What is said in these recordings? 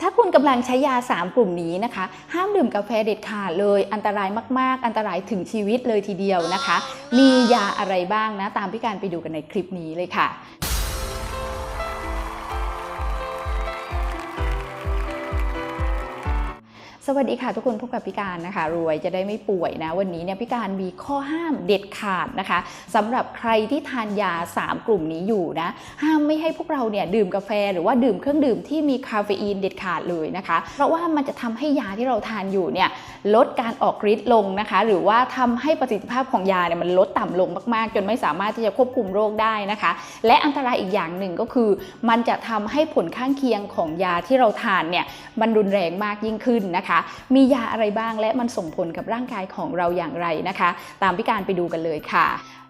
ถ้าคุณกำลังใช้ยา 3 กลุ่มนี้นะคะ ห้ามดื่มกาแฟเด็ดขาดเลยอันตรายมาก ๆ อันตรายถึงชีวิตเลยทีเดียวนะคะ มียาอะไรบ้างนะ ตามพี่การไปดูกันในคลิปนี้เลยค่ะ วัสดีค่ะทุกคนพบกับพี่การนะคะ รวยจะได้ไม่ป่วยนะ วันนี้เนี่ยพี่การมีข้อห้ามเด็ดขาดนะคะสำหรับใครที่ทานยา 3 กลุ่มนี้อยู่นะ ห้ามไม่ให้พวกเราเนี่ยดื่มกาแฟหรือว่าดื่มเครื่องดื่มที่มีคาเฟอีนเด็ดขาดเลยนะคะ เพราะว่ามันจะทำให้ยาที่เราทานอยู่เนี่ยลดการออกฤทธิ์ลงนะคะ หรือว่าทำให้ประสิทธิภาพของยาเนี่ยมันลดต่ำลงมากๆ จนไม่สามารถที่จะควบคุมโรคได้นะคะ และอันตรายอีกอย่างหนึ่งก็คือ มันจะทำให้ผลข้างเคียงของยาที่เราทานเนี่ยมันรุนแรงมากยิ่งขึ้นนะคะมียาอะไรบ้างและมันส่งผลกับร่างกายของเราอย่างไรนะคะ ตามพิการไปดูกันเลยค่ะ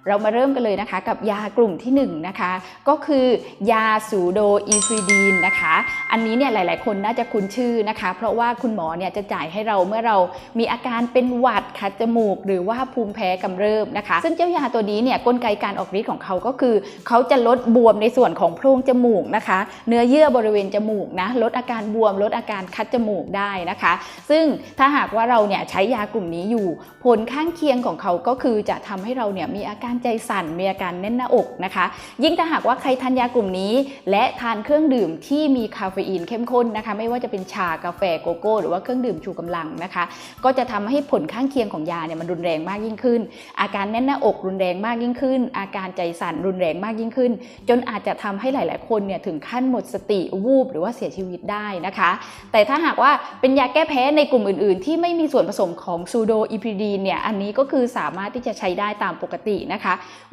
เรามาเริ่มกันเลยนะคะกับยากลุ่มที่1นงนะคะก็คือยาสูโดอีฟรีดีนนะคะ อันนี้เนี่ยหลาย ๆ คนน่าจะคุ้นชื่อนะคะ เพราะว่าคุณหมอเนี่ยจะจ่ายให้เราเมื่อเรามีอาการเป็นหวัดคัดจมูก หรือว่าภูมิแพ้กำเริบนะคะ ซึ่งเจ้ายาตัวนี้เนี่ยกลไกการออกฤทธิ์ของเขาก็คือ เขาจะลดบวมในส่วนของโพรงจมูกนะคะ เนื้อเยื่อบริเวณจมูกนะลดอาการบวม ลดอาการคัดจมูกได้นะคะ ซึ่งถ้าหากว่าเราเนี่ยใช้ยากลุ่มนี้อยู่ผลข้างเคียงของเขาก็คือจะทำให้เราเนี่ยมีอาการการใจสั่นมีอาการแน่นหน้าอกนะคะ ยิ่งถ้าหากว่าใครทานยากลุ่มนี้ และทานเครื่องดื่มที่มีคาเฟอีนเข้มข้นนะคะ ไม่ว่าจะเป็นชากาแฟโกโก้หรือว่าเครื่องดื่มชูกำลังนะคะ ก็จะทำให้ผลข้างเคียงของยาเนี่ยมันรุนแรงมากยิ่งขึ้น อาการแน่นหน้าอกรุนแรงมากยิ่งขึ้น อาการใจสั่นรุนแรงมากยิ่งขึ้น จนอาจจะทำให้หลาย ๆ คนเนี่ยถึงขั้นหมดสติวูบหรือว่าเสียชีวิตได้นะคะ แต่ถ้าหากว่าเป็นยาแก้แพ้ในกลุ่มอื่น ๆ ที่ไม่มีส่วนผสมของซูโดอีพิดีนเนี่ยอันนี้ก็คือสามารถที่จะใช้ได้ตามปกตินะคะ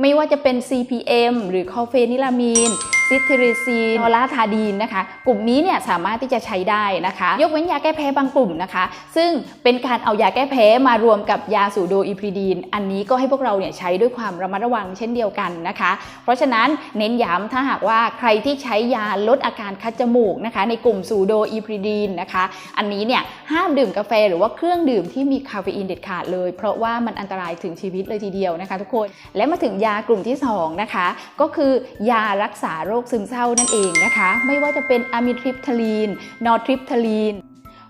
ไม่ว่าจะเป็น CPM หรือคอเฟนิลามีน ซิทริซีนอลาทาดีนนะคะ กลุ่มนี้เนี่ยสามารถที่จะใช้ได้นะคะ ยกเว้นยาแก้แพ้บางกลุ่มนะคะ ซึ่งเป็นการเอายาแก้แพ้มารวมกับยาสูโดอีพรีดีน อันนี้ก็ให้พวกเราเนี่ยใช้ด้วยความระมัดระวังเช่นเดียวกันนะคะ เพราะฉะนั้นเน้นย้ำถ้าหากว่าใครที่ใช้ยาลดอาการคัดจมูกนะคะ ในกลุ่มสูโดอีพรีดีนนะคะ อันนี้เนี่ยห้ามดื่มกาแฟหรือว่าเครื่องดื่มที่มีคาเฟอีนเด็ดขาดเลย เพราะว่ามันอันตรายถึงชีวิตเลยทีเดียวนะคะ ทุกคนและมาถึงยากลุ่มที่สองนะคะก็คือยารักษาโรคซึมเศร้านั่นเองนะคะ ไม่ว่าจะเป็นอะมิทริปทาลีน นอทริปทาลีน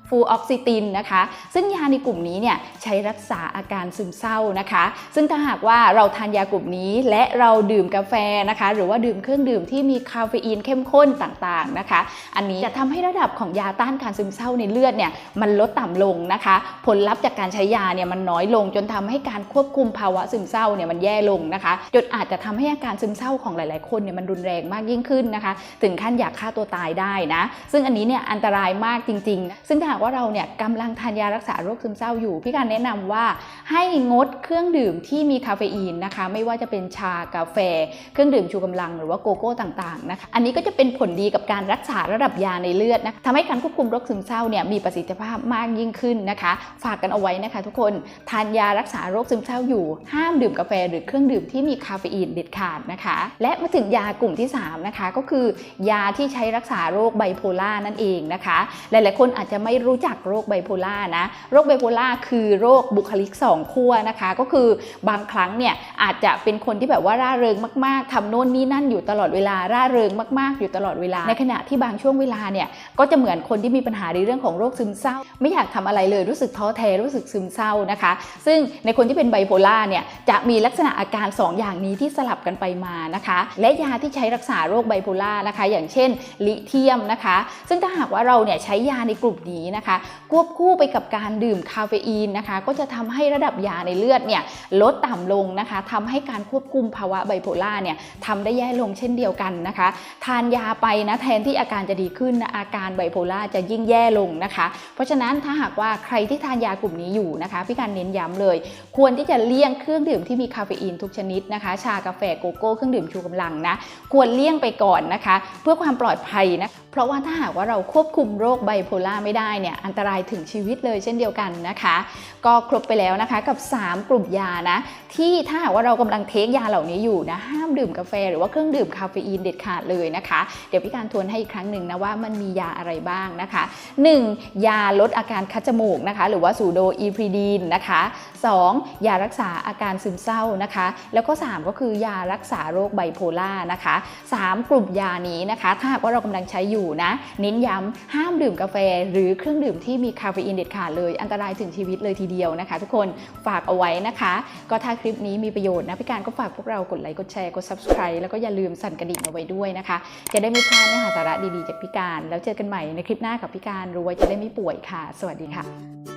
ฟูออกซิตินนะคะ ซึ่งยาในกลุ่มนี้เนี่ยใช้รักษาอาการซึมเศร้านะคะ ซึ่งถ้าหากว่าเราทานยากลุ่มนี้และเราดื่มกาแฟนะคะ หรือว่าดื่มเครื่องดื่มที่มีคาเฟอีนเข้มข้นต่างๆนะคะ อันนี้จะทำให้ระดับของยาต้านการซึมเศร้าในเลือดเนี่ยมันลดต่ำลงนะคะ ผลลัพธ์จากการใช้ยาเนี่ยมันน้อยลงจนทำให้การควบคุมภาวะซึมเศร้าเนี่ยมันแย่ลงนะคะจนอาจจะทำให้อาการซึมเศร้าของหลาย ๆ คนเนี่ยมันรุนแรงมากยิ่งขึ้นนะคะ ถึงขั้นอยากฆ่าตัวตายได้นะ ซึ่งอันนี้เนี่ยอันตรายมากจริง ๆ ซึ่งถ้าากว่าเราเนี่ยกำลังทานยารักษาโรคซึมเศร้าอยู่ พี่การแนะนำว่าให้งดเครื่องดื่มที่มีคาเฟอีนนะคะ ไม่ว่าจะเป็นชากาแฟ เครื่องดื่มชูกำลังหรือว่าโกโก้ต่างๆนะคะ อันนี้ก็จะเป็นผลดีกับการรักษาระดับยาในเลือดนะทำให้การควบคุมโรคซึมเศร้าเนี่ยมีประสิทธิภาพมากยิ่งขึ้นนะคะ ฝากกันเอาไว้นะคะ ทุกคนทานยารักษาโรคซึมเศร้าอยู่ ห้ามดื่มกาแฟหรือเครื่องดื่มที่มีคาเฟอีนเด็ดขาดนะคะ และมาถึงยากลุ่มที่สามนะคะก็คือยาที่ใช้รักษาโรคไบโพล่านั่นเองนะคะ หลายๆคนอาจจะไม่รรู้จักโรคไบโพล่านะ โรคไบโพล่าคือโรคบุคลิกสองขั้วนะคะ ก็คือบางครั้งเนี่ยอาจจะเป็นคนที่แบบว่าร่าเริงมากๆทำโน่นนี่นั่นอยู่ตลอดเวลาร่าเริงมากๆ อยู่ตลอดเวลา ในขณะที่บางช่วงเวลาเนี่ยก็จะเหมือนคนที่มีปัญหาในเรื่องของโรคซึมเศร้า ไม่อยากทำอะไรเลยรู้สึกท้อแท้รู้สึกซึมเศร้านะคะ ซึ่งในคนที่เป็นไบโพล่าเนี่ยจะมีลักษณะอาการ 2 อย่างนี้ที่สลับกันไปมานะคะ และยาที่ใช้รักษาโรคไบโพล่านะคะ อย่างเช่นลิเทียมนะคะ ซึ่งถ้าหากว่าเราเนี่ยใช้ยาในกลุ่มนี้นะคะ ควบคู่ไปกับการดื่มคาเฟอีนนะคะ ก็จะทำให้ระดับยาในเลือดเนี่ยลดต่ำลงนะคะทำให้การควบคุมภาวะไบโพล่าเนี่ยทำได้แย่ลงเช่นเดียวกันนะคะ ทานยาไปนะแทนที่อาการจะดีขึ้นนะอาการไบโพล่าจะยิ่งแย่ลงนะคะ เพราะฉะนั้นถ้าหากว่าใครที่ทานยากลุ่มนี้อยู่นะคะ พี่การเน้นย้ำเลย ควรที่จะเลี่ยงเครื่องดื่มที่มีคาเฟอีนทุกชนิดนะคะ ชากาแฟโกโก้เครื่องดื่มชูกำลังนะ ควรเลี่ยงไปก่อนนะคะ เพื่อความปลอดภัยนะเพราะว่าถ้าหากว่าเราควบคุมโรคไบโพล่าไม่ได้เนี่ยอันตรายถึงชีวิตเลยเช่นเดียวกันนะคะ ก็ครบไปแล้วนะคะกับ 3 กลุ่มยานะที่ถ้าหากว่าเรากำลังเทคยาเหล่านี้อยู่นะห้ามดื่มกาแฟหรือว่าเครื่องดื่มคาเฟอีนเด็ดขาดเลยนะคะ เดี๋ยวพี่การทวนให้อีกครั้งหนึ่งนะว่ามันมียาอะไรบ้างนะคะ 1. ยาลดอาการคัดจมูกนะคะหรือว่าสูโดอีพรีดีนนะคะ 2. ยารักษาอาการซึมเศร้านะคะ แล้วก็ 3 ก็คือยารักษาโรคไบโพล่านะคะ 3 กลุ่มยานี้นะคะ ถ้าหากว่าเรากำลังใช้อยู่อยู่นะ เน้นย้ำห้ามดื่มกาแฟ หรือเครื่องดื่มที่มีคาเฟอีนเด็ดขาดเลย อันตรายถึงชีวิตเลยทีเดียวนะคะ ทุกคนฝากเอาไว้นะคะ ก็ถ้าคลิปนี้มีประโยชน์นะพี่การก็ฝากพวกเรากดไลค์กดแชร์กด subscribe แล้วก็อย่าลืมสั่นกระดิ่งเอาไว้ด้วยนะคะ จะได้ไม่พลาดเนื้อหาสาระดีๆจากพี่การ แล้วเจอกันใหม่ในคลิปหน้ากับพี่การรวยจะได้ไม่ป่วยค่ะ สวัสดีค่ะ